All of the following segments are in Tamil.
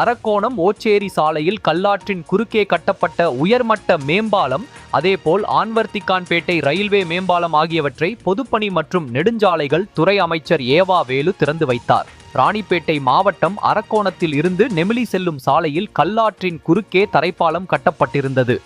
அரக்கோணம் ஓச்சேரி சாலையில் கல்லாற்றின் குறுக்கே கட்டப்பட்ட உயர்மட்ட மேம்பாலம் அதேபோல் ஆன்வர்த்திகான்பேட்டை ரயில்வே மேம்பாலம் ஆகியவற்றை பொதுப்பணி மற்றும் நெடுஞ்சாலைகள் துறை அமைச்சர் ஏவா வேலு திறந்து வைத்தார். ராணிப்பேட்டை மாவட்டம் அரக்கோணத்தில் இருந்து நெமிலி செல்லும் சாலையில் கல்லாற்றின் குறுக்கே தரைப்பாலம் கட்டப்பட்டிருந்தது.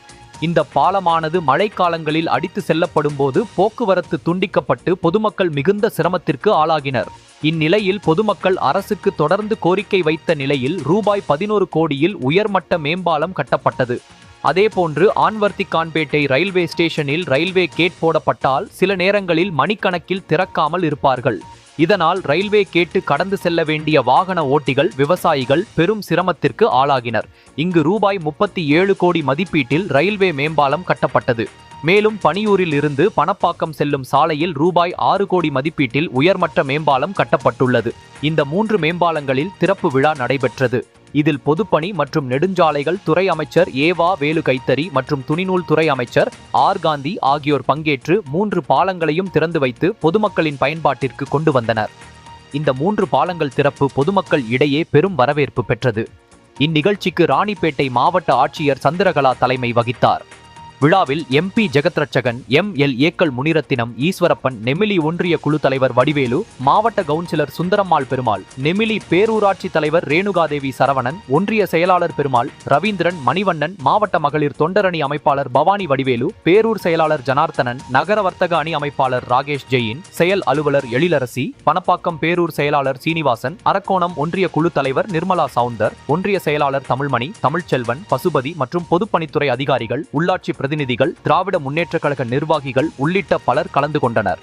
இந்த பாலமானது மழைக்காலங்களில் அடித்து செல்லப்படும் போது போக்குவரத்து துண்டிக்கப்பட்டு பொதுமக்கள் மிகுந்த சிரமத்திற்கு ஆளாகினர். இந்நிலையில் பொதுமக்கள் அரசுக்கு தொடர்ந்து கோரிக்கை வைத்த நிலையில் ரூபாய் பதினோரு கோடியில் உயர்மட்ட மேம்பாலம் கட்டப்பட்டது. அதேபோன்று ஆன்வர்த்தி கான்பேட்டை ரயில்வே ஸ்டேஷனில் ரயில்வே கேட் போடப்பட்டால் சில நேரங்களில் மணிக்கணக்கில் திறக்காமல் இருப்பார்கள். இதனால் ரயில்வே கேட்டு கடந்து செல்ல வேண்டிய வாகன ஓட்டிகள் விவசாயிகள் பெரும் சிரமத்திற்கு ஆளாகினர். இங்கு ரூபாய் முப்பத்தி ஏழு கோடி மதிப்பீட்டில் ரயில்வே மேம்பாலம் கட்டப்பட்டது. மேலும் பனியூரில் இருந்து பணப்பாக்கம் செல்லும் சாலையில் ரூபாய் ஆறு கோடி மதிப்பீட்டில் உயர்மட்ட மேம்பாலம் கட்டப்பட்டுள்ளது. இந்த மூன்று மேம்பாலங்களில் திறப்பு விழா நடைபெற்றது. இதில் பொதுப்பணி மற்றும் நெடுஞ்சாலைகள் துறை அமைச்சர் ஏவா வேலு கைத்தறி மற்றும் துணிநூல் துறை அமைச்சர் ஆர் காந்தி ஆகியோர் பங்கேற்று மூன்று பாலங்களையும் திறந்து வைத்து பொதுமக்களின் பயன்பாட்டிற்கு கொண்டு வந்தனர். இந்த மூன்று பாலங்கள் திறப்பு பொதுமக்கள் இடையே பெரும் வரவேற்பு பெற்றது. இந்நிகழ்ச்சிக்கு ராணிப்பேட்டை மாவட்ட ஆட்சியர் சந்திரகலா தலைமை வகித்தார். விழாவில் எம்பி ஜெகத்ரட்சகன் எம் எல் ஏக்கள் முனிரத்தினம் ஈஸ்வரப்பன் நெமிலி ஒன்றிய குழு தலைவர் வடிவேலு மாவட்ட கவுன்சிலர் சுந்தரம்மாள் பெருமாள் நெமிலி பேரூராட்சி தலைவர் ரேணுகாதேவி சரவணன் ஒன்றிய செயலாளர் பெருமாள் ரவீந்திரன் மணிவண்ணன் மாவட்ட மகளிர் தொண்டரணி அமைப்பாளர் பவானி வடிவேலு பேரூர் செயலாளர் ஜனார்த்தனன் நகர வர்த்தக அணி அமைப்பாளர் ராகேஷ் ஜெயின் செயல் அலுவலர் எழிலரசி பணப்பாக்கம் பேரூர் செயலாளர் சீனிவாசன் அரக்கோணம் ஒன்றிய குழு தலைவர் நிர்மலா சவுந்தர் ஒன்றிய செயலாளர் தமிழ்மணி தமிழ்ச்செல்வன் பசுபதி மற்றும் பொதுப்பணித்துறை அதிகாரிகள் உள்ளாட்சி பிரதிநிதிகள் திராவிட முன்னேற்றக் கழக நிர்வாகிகள் உள்ளிட்ட பலர் கலந்து கொண்டனர்.